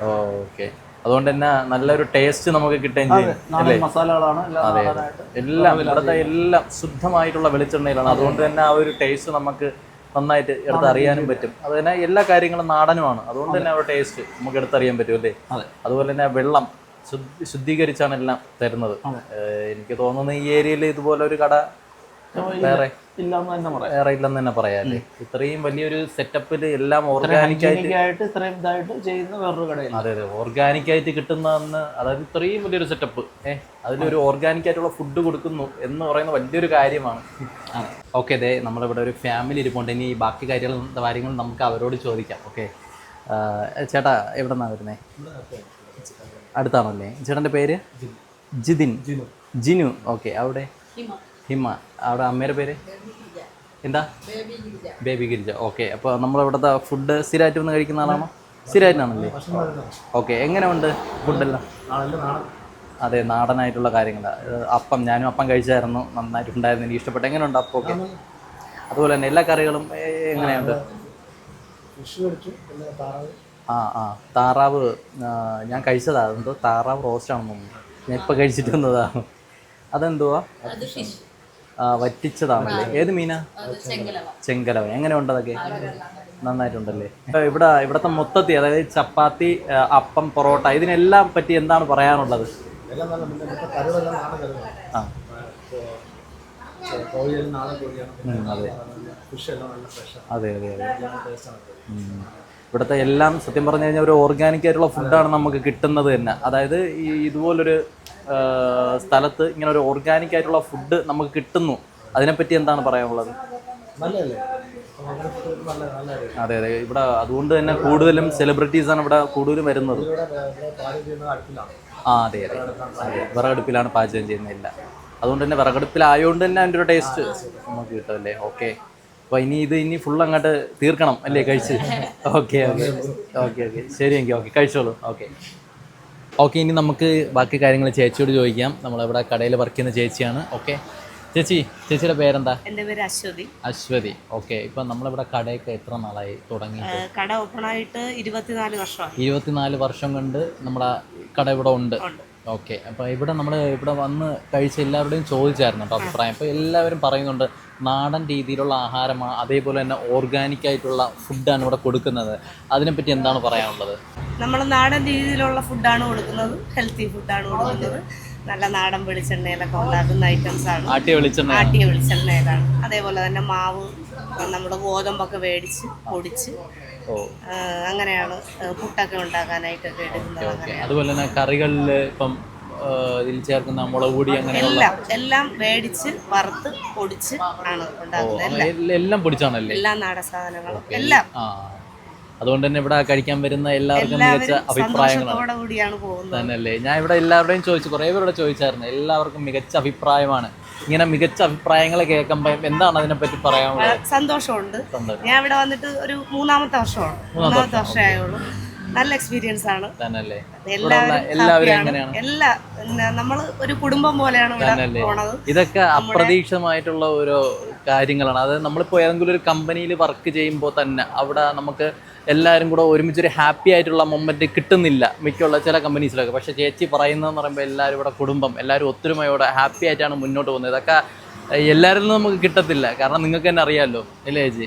ഓക്കെ. അതുകൊണ്ട് തന്നെ നല്ലൊരു ടേസ്റ്റ് നമുക്ക് കിട്ടുകയും ചെയ്യും മസാലകളാണ് എല്ലാം ഇവിടുത്തെ എല്ലാം ശുദ്ധമായിട്ടുള്ള വെളിച്ചെണ്ണയിലാണ്. അതുകൊണ്ട് തന്നെ ആ ഒരു ടേസ്റ്റ് നമുക്ക് നന്നായിട്ട് എടുത്തറിയാനും പറ്റും. അത് തന്നെ എല്ലാ കാര്യങ്ങളും നാടനുമാണ്. അതുകൊണ്ട് തന്നെ ആ ഒരു ടേസ്റ്റ് നമുക്ക് എടുത്തറിയാൻ പറ്റും അല്ലേ? അതെ. അതുപോലെ തന്നെ വെള്ളം ശുദ്ധീകരിച്ചാണ് എല്ലാം തരുന്നത്. എനിക്ക് തോന്നുന്നു ഈ ഏരിയയിൽ ഇതുപോലെ ഒരു കട വേറെ വേറെ ഇല്ലെന്ന് തന്നെ പറയാം ഇത്രയും വലിയൊരു സെറ്റപ്പിൽ എല്ലാം ഓർഗാനിക് ആയിട്ട് ആയിട്ട് ഇത്രയും ഇതായിട്ട് ചെയ്യുന്ന വേറൊരു കടയിൽ അതെ അതെ. ഓർഗാനിക് ആയിട്ട് കിട്ടുന്നതെന്ന് അതായത് ഇത്രയും വലിയൊരു സെറ്റപ്പ് ഏഹ് അതിലൊരു ഓർഗാനിക് ആയിട്ടുള്ള ഫുഡ് കൊടുക്കുന്നു എന്ന് പറയുന്ന വലിയൊരു കാര്യമാണ്. ഓക്കെ അതെ നമ്മളിവിടെ ഒരു ഫാമിലി ഇരിപ്പുണ്ട്. ഇനി ബാക്കി കാര്യങ്ങൾ കാര്യങ്ങൾ നമുക്ക് അവരോട് ചോദിക്കാം. ഓക്കെ ചേട്ടാ എവിടെ നിന്നാണ് വരുന്നത് അടുത്താണല്ലേ? ചേട്ടന്റെ പേര്? ജിതിൻ. ജിനു. ഓക്കെ അവിടെ? ഹിമ. അവിടെ അമ്മയുടെ പേര്? എന്താ? ബേബി ഗിരിജ. ഓക്കെ അപ്പോൾ നമ്മളിവിടുത്തെ ഫുഡ് സ്ഥിരമായിട്ട് വന്ന് കഴിക്കുന്ന ആളാണോ? സ്ഥിരമായിട്ടാണല്ലേ? ഓക്കെ എങ്ങനെയുണ്ട് ഫുഡെല്ലാം? അതെ നാടനായിട്ടുള്ള കാര്യങ്ങൾ അപ്പം ഞാനും അപ്പം കഴിച്ചായിരുന്നു. നന്നായിട്ടുണ്ടായിരുന്നു എനിക്ക് ഇഷ്ടപ്പെട്ടു. എങ്ങനെയുണ്ട് അപ്പം ഒക്കെ? അതുപോലെ തന്നെ എല്ലാ കറികളും എങ്ങനെയുണ്ട്? ആ ആ. താറാവ് ഞാൻ കഴിച്ചതാ. എന്തോ താറാവ് റോസ്റ്റ് ആണെന്ന് തോന്നുന്നു. ഞാൻ ഇപ്പം കഴിച്ചിട്ട് വന്നതാണ് അതെന്തുവാ? ആ, വറ്റിച്ചതാണല്ലേ. ഏത് മീനാ? ചെങ്കലവ. എങ്ങനെ ഉണ്ടതൊക്കെ? നന്നായിട്ടുണ്ടല്ലേ. ഇപ്പൊ ഇവിടെ ഇവിടത്തെ മൊത്തത്തിൽ അതായത് ചപ്പാത്തി അപ്പം പൊറോട്ട ഇതിനെല്ലാം പറ്റി എന്താണ് പറയാനുള്ളത്? ആ. അതെ. അതെ അതെ. ഇവിടുത്തെ എല്ലാം സത്യം പറഞ്ഞു കഴിഞ്ഞാൽ ഒരു ഓർഗാനിക് ആയിട്ടുള്ള ഫുഡാണ് നമുക്ക് കിട്ടുന്നത് തന്നെ. അതായത് ഈ ഇതുപോലൊരു സ്ഥലത്ത് ഇങ്ങനെ ഒരു ഓർഗാനിക് ആയിട്ടുള്ള ഫുഡ് നമുക്ക് കിട്ടുന്നു. അതിനെപ്പറ്റി എന്താണ് പറയാനുള്ളത്? അതെ അതെ. ഇവിടെ അതുകൊണ്ട് തന്നെ കൂടുതലും സെലിബ്രിറ്റീസ് ആണ് ഇവിടെ കൂടുതലും വരുന്നത്. ആ അതെ അതെ. അതെ വിറകടുപ്പിലാണ് പാചകം ചെയ്യുന്നില്ല അതുകൊണ്ട് തന്നെ വിറകടുപ്പിലായതുകൊണ്ട് തന്നെ അതിന്റെ ഒരു ടേസ്റ്റ് നമുക്ക് കിട്ടുമല്ലേ ഓക്കെ അപ്പോൾ ഇനി ഇത് ഇനി ഫുൾ അങ്ങോട്ട് തീർക്കണം അല്ലേ കഴിച്ച്? ഓക്കെ ഓക്കെ ഓക്കെ ഓക്കെ ശരി എങ്കിൽ ഓക്കെ കഴിച്ചോളൂ. ഓക്കെ ഓക്കെ ഇനി നമുക്ക് ബാക്കി കാര്യങ്ങൾ ചേച്ചിയോട് ചോദിക്കാം. നമ്മളിവിടെ കടയിൽ വർക്ക് ചെയ്യുന്ന ചേച്ചിയാണ്. ഓക്കെ ചേച്ചി ചേച്ചിയുടെ പേരെന്താ? എന്റെ പേര് അശ്വതി. അശ്വതി. ഓക്കെ ഇപ്പൊ നമ്മളിവിടെ കടയൊക്കെ എത്ര നാളായി തുടങ്ങി കട ഓപ്പൺ ആയിട്ട് ഇരുപത്തിനാല് വർഷം ഇരുപത്തിനാല് വർഷം കൊണ്ട് നമ്മുടെ കട ഇവിടെ ഉണ്ട്. ഉണ്ട്. ഓക്കെ അപ്പൊ ഇവിടെ നമ്മൾ ഇവിടെ വന്ന് കഴിച്ച എല്ലാവരുടെയും ചോദിച്ചായിരുന്നു കേട്ടോ അഭിപ്രായം. അപ്പൊ എല്ലാവരും പറയുന്നുണ്ട് നാടൻ രീതിയിലുള്ള ആഹാരമാണ് അതേപോലെ തന്നെ ഓർഗാനിക് ആയിട്ടുള്ള ഫുഡാണ് ഇവിടെ കൊടുക്കുന്നത്. അതിനെപ്പറ്റി എന്താണ് പറയാനുള്ളത്? നമ്മൾ നാടൻ രീതിയിലുള്ള ഫുഡാണ് കൊടുക്കുന്നത്. ഹെൽത്തി ഫുഡാണ് കൊടുക്കുന്നത്. നല്ല നാടൻ വെളിച്ചെണ്ണയിലൊക്കെ ഉണ്ടാക്കുന്ന ഐറ്റംസ് ആണ്. ആട്ടിയ വെളിച്ചെണ്ണ. ആട്ടിയ വെളിച്ചെണ്ണയിലാണ്. അതേപോലെ തന്നെ മാവ് നമ്മൾ ഗോതമ്പൊക്കെ മേടിച്ച് പൊടിച്ച് അങ്ങനെയാണ് പുട്ടൊക്കെ ഉണ്ടാക്കാനായിട്ടൊക്കെ എടുക്കുന്നത് അതുപോലെ തന്നെ കറികളിൽ ഇപ്പം ഇതിൽ ചേർക്കുന്ന മുളക് പൊടി അങ്ങനെയുള്ള എല്ലാം എല്ലാം മേടിച്ച് വറുത്ത് പൊടിച്ച് ആണ് ഉണ്ടാക്കുന്നത്. എല്ലാം. എല്ലാം- പൊടിച്ചാണല്ലേ? എല്ലാ നാടൻ സാധനങ്ങളും എല്ലാം. ആ അതുകൊണ്ട് തന്നെ ഇവിടെ കഴിക്കാൻ വരുന്ന എല്ലാവർക്കും മികച്ച എല്ലാവരും അഭിപ്രായങ്ങളാണ്. സന്തോഷത്തോടെ കൂടിയാണ് പോകുന്നത്. തന്നെയല്ലേ. ഞാൻ ഇവിടെ എല്ലാവരുടെയും ചോദിച്ചു കുറേ പേരോട് ചോദിച്ചായിരുന്നു എല്ലാവർക്കും മികച്ച അഭിപ്രായമാണ്. ഇങ്ങനെ മികച്ച അഭിപ്രായങ്ങൾ കേൾക്കുമ്പോൾ എന്താണ് അതിനെപ്പറ്റി പറയാനുള്ളത്? പറയാൻ സന്തോഷമുണ്ട്. സന്തോഷം. ഞാൻ ഇവിടെ വന്നിട്ട് ഒരു മൂന്നാമത്തെ വർഷമാണ്. മൂന്നാമത്തെ വർഷമേ ആയുള്ളൂ. നല്ല എക്സ്പീരിയൻസ് ആണ്. എല്ലാവരും? എല്ലാ നമ്മൾ ഒരു കുടുംബം പോലെയാണ് ഇവിടെ? പോണത്. ഇതൊക്കെ അപ്രതീക്ഷിതമായിട്ടുള്ള ഓരോ കാര്യങ്ങളാണ്. അത് നമ്മളിപ്പോൾ ഏതെങ്കിലും ഒരു കമ്പനിയിൽ വർക്ക് ചെയ്യുമ്പോൾ തന്നെ അവിടെ നമുക്ക് എല്ലാവരും കൂടെ ഒരുമിച്ചൊരു ഹാപ്പി ആയിട്ടുള്ള മൊമെന്റ് കിട്ടുന്നില്ല മിക്കുള്ള ചില കമ്പനീസിലൊക്കെ പക്ഷേ ചേച്ചി പറയുന്നതെന്ന് പറയുമ്പോൾ എല്ലാവരും ഇവിടെ കുടുംബം എല്ലാവരും ഒത്തൊരുമയോടെ ഹാപ്പി ആയിട്ടാണ് മുന്നോട്ട് പോകുന്നത്. ഇതൊക്കെ എല്ലാവരിൽ നിന്നും നമുക്ക് കിട്ടത്തില്ല. കാരണം നിങ്ങൾക്ക് തന്നെ അറിയാമല്ലോ അല്ലേ ചേച്ചി?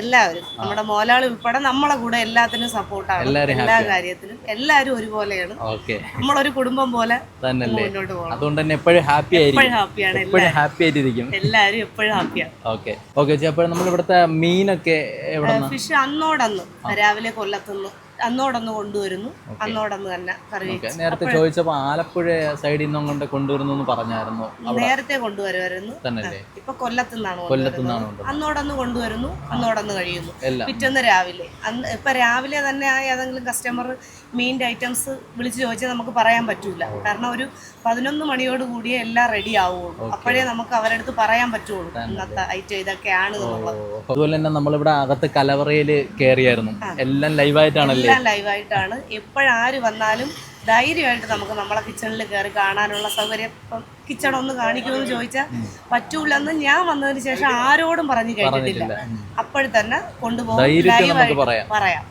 എല്ലാവരും നമ്മുടെ മോലാളി ഉൾപ്പെടെ നമ്മളെ കൂടെ എല്ലാത്തിനും സപ്പോർട്ടാണ് എല്ലാ കാര്യത്തിലും എല്ലാവരും ഒരുപോലെയാണ്. ഓക്കെ. നമ്മളൊരു കുടുംബം പോലെ മുന്നോട്ട് പോകണം. അതുകൊണ്ട് തന്നെ എപ്പോഴും ഹാപ്പി ആയിരിക്കും. എപ്പോഴും ഹാപ്പിയാണ് എപ്പോഴും ഹാപ്പി ആയിട്ടിരിക്കും. എല്ലാവരും എപ്പോഴും ഹാപ്പിയാണ് ഓക്കെ. ഓക്കെ അപ്പോൾ നമ്മൾ ഇവിടുത്തെ മീനൊക്കെ ഫിഷ് അന്നോടന്ന് രാവിലെ കൊല്ലത്തുനിന്ന്. അന്നോടന്ന് കൊണ്ടുവരുന്നു. അന്നോടന്ന് തന്നെ കറി ഓക്കെ. നേരത്തെ ചോദിച്ചപ്പോ ആലപ്പുഴ സൈഡിൽ നിന്നും കൊണ്ട് കൊണ്ടുവരുന്നു പറഞ്ഞായിരുന്നു നേരത്തെ കൊണ്ടുവരുമായിരുന്നു. ഇപ്പൊ കൊല്ലത്തുനിന്നാണ് കൊല്ലത്തുനിന്നാണ് അന്നോടന്ന് കൊണ്ടുവരുന്നു. അന്നോടന്ന് കഴിയുന്നു. പിറ്റേന്ന് രാവിലെ. ഇപ്പൊ രാവിലെ തന്നെ ആ ഏതെങ്കിലും കസ്റ്റമർ മീനിന്റെ ഐറ്റംസ് വിളിച്ച് ചോദിച്ചാൽ നമുക്ക് പറയാൻ പറ്റൂല. കാരണം ഒരു പതിനൊന്ന് മണിയോട് കൂടിയേ എല്ലാം റെഡി ആവുള്ളൂ. അപ്പോഴേ നമുക്ക് അവരുടെ അടുത്ത് പറയാൻ പറ്റുള്ളൂ. ഇന്നത്തെ ഐറ്റം ഇതൊക്കെയാണ് അതുപോലെ തന്നെ നമ്മളിവിടെ അകത്ത് കലവറയിൽ കയറിയായിരുന്നു എല്ലാം ലൈവായിട്ടാണല്ലേ എല്ലാം ലൈവായിട്ടാണ്. എപ്പോഴാര് വന്നാലും ധൈര്യമായിട്ട് നമുക്ക് നമ്മളെ കിച്ചണിൽ കയറി കാണാനുള്ള സൗകര്യം. ഇപ്പം കിച്ചൺ ഒന്ന് കാണിക്കുമെന്ന് ചോദിച്ചാൽ പറ്റൂലെന്ന് ഞാൻ വന്നതിന് ശേഷം ആരോടും പറഞ്ഞു കേട്ടിട്ടില്ല. അപ്പോഴത്തന്നെ കൊണ്ടുപോകും. ലൈവായിട്ട് പറയാം.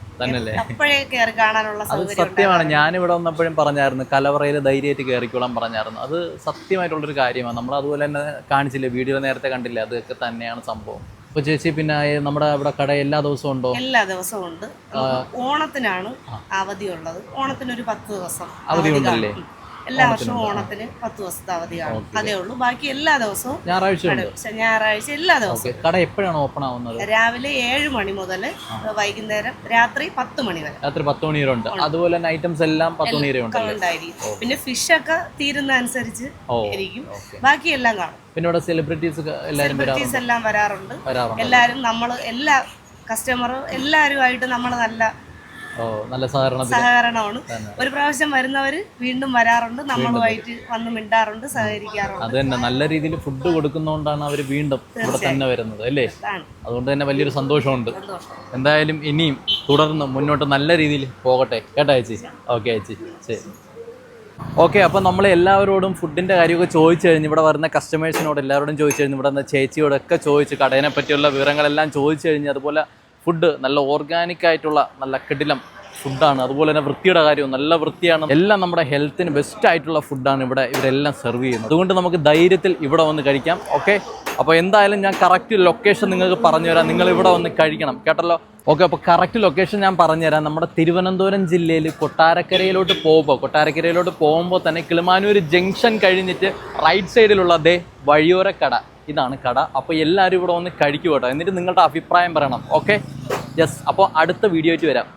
അത് സൗകര്യം സത്യമാണ്. ഞാനിവിടെ വന്നപ്പോഴും പറഞ്ഞായിരുന്നു കലവറയിൽ ധൈര്യമായിട്ട് കയറിക്കോളാൻ പറഞ്ഞായിരുന്നു. അത് സത്യമായിട്ടുള്ളൊരു കാര്യമാണ്. നമ്മൾ അതുപോലെ തന്നെ കാണിച്ചില്ല വീഡിയോ നേരത്തെ കണ്ടില്ല? അതൊക്കെ തന്നെയാണ് സംഭവം. അപ്പോൾ ചേച്ചി പിന്നെ നമ്മുടെ ഇവിടെ കട എല്ലാ ദിവസവും ഉണ്ടോ? എല്ലാ ദിവസവും ഉണ്ട്. ഓണത്തിനാണ് ഓണത്തിനാണ് അവധിയുള്ളത്. ഓണത്തിന് ഒരു പത്ത് ദിവസം അവധി അവധി ഉണ്ടല്ലേ? എല്ലാ വർഷവും ഓണത്തിന് പത്ത് ദിവസത്തെ അവധി കാണും അതേ ഉള്ളൂ. ബാക്കി എല്ലാ ദിവസവും ഞായറാഴ്ച ഞായറാഴ്ച എല്ലാ ദിവസവും. കട എപ്പോഴാണ് ഓപ്പൺ ആവുന്നത്? രാവിലെ ഏഴ് മണി മുതൽ വൈകുന്നേരം രാത്രി പത്ത് മണി വരെ. രാത്രി പത്ത് മണി വരെ ഉണ്ട്. അതുപോലെ തന്നെ ഐറ്റംസ് എല്ലാം പത്ത് മണി വരെ ഉണ്ട് ഉണ്ടായിരിക്കും പിന്നെ ഫിഷ് ഒക്കെ തീരുന്ന അനുസരിച്ച് ഇരിക്കും. ബാക്കി എല്ലാം കാണും. പിന്നെ ഇവിടെ സെലിബ്രിറ്റീസ് സെലിബ്രിറ്റീസ് എല്ലാം വരാറുണ്ട്. എല്ലാരും എല്ലാവരും നമ്മൾ എല്ലാ കസ്റ്റമർ എല്ലാവരുമായിട്ട് നമ്മൾ നല്ല നല്ല സഹകരണമാണ്. ഒരു പ്രാവശ്യം വരുന്നവർ വീണ്ടും വരാറുണ്ട്. നമ്മളുമായിട്ട് വന്ന് മിണ്ടാറുണ്ട് സഹകരിക്കാറുണ്ട്. അത് തന്നെ. നല്ല രീതിയിൽ ഫുഡ് കൊടുക്കുന്നതുകൊണ്ടാണ് അവർ വീണ്ടും ഇവിടെ തന്നെ വരുന്നത് അല്ലേ? അതുകൊണ്ട് തന്നെ വലിയൊരു സന്തോഷമുണ്ട്. എന്തായാലും ഇനിയും തുടർന്ന് മുന്നോട്ട് നല്ല രീതിയിൽ പോകട്ടെ. കേട്ടോ ചേച്ചി? ഓക്കെ ചേച്ചി. ശരി. ഓക്കെ അപ്പം നമ്മൾ എല്ലാവരോടും ഫുഡിന്റെ കാര്യമൊക്കെ ചോദിച്ചു കഴിഞ്ഞ് ഇവിടെ വരുന്ന കസ്റ്റമേഴ്സിനോട് എല്ലാവരോടും ചോദിച്ചു കഴിഞ്ഞ് ഇവിടെ നിന്ന് ചേച്ചിയോടൊക്കെ ചോദിച്ച് കടേനെ പറ്റിയുള്ള വിവരങ്ങളെല്ലാം ചോദിച്ചു കഴിഞ്ഞ് അതുപോലെ ഫുഡ് നല്ല ഓർഗാനിക് ആയിട്ടുള്ള നല്ല കിടിലം ഫുഡാണ്. അതുപോലെ തന്നെ വൃത്തിയുടെ കാര്യവും നല്ല വൃത്തിയാണ്. എല്ലാം നമ്മുടെ ഹെൽത്തിന് ബെസ്റ്റ് ആയിട്ടുള്ള ഫുഡാണ് ഇവിടെ ഇവരെല്ലാം സെർവ് ചെയ്യുന്നത്. അതുകൊണ്ട് നമുക്ക് ധൈര്യത്തിൽ ഇവിടെ വന്ന് കഴിക്കാം. ഓക്കെ അപ്പോൾ എന്തായാലും ഞാൻ കറക്റ്റ് ലൊക്കേഷൻ നിങ്ങൾക്ക് പറഞ്ഞുതരാം. നിങ്ങൾ ഇവിടെ വന്ന് കഴിക്കണം. കേട്ടല്ലോ? ഓക്കെ അപ്പോൾ കറക്റ്റ് ലൊക്കേഷൻ ഞാൻ പറഞ്ഞുതരാം. നമ്മുടെ തിരുവനന്തപുരം ജില്ലയിൽ കൊട്ടാരക്കരയിലോട്ട് പോകുമ്പോൾ കൊട്ടാരക്കരയിലോട്ട് പോകുമ്പോൾ തന്നെ കിളിമാനൂർ ജംഗ്ഷൻ കഴിഞ്ഞിട്ട് റൈറ്റ് സൈഡിലുള്ള അതേ വഴിയോര കട ഇതാണ് കട. അപ്പോൾ എല്ലാവരും ഇവിടെ വന്ന് കഴിക്കും കേട്ടോ. എന്നിട്ട് നിങ്ങളുടെ അഭിപ്രായം പറയണം. ഓക്കെ യെസ് അപ്പോൾ അടുത്ത വീഡിയോ ആയിട്ട് വരാം.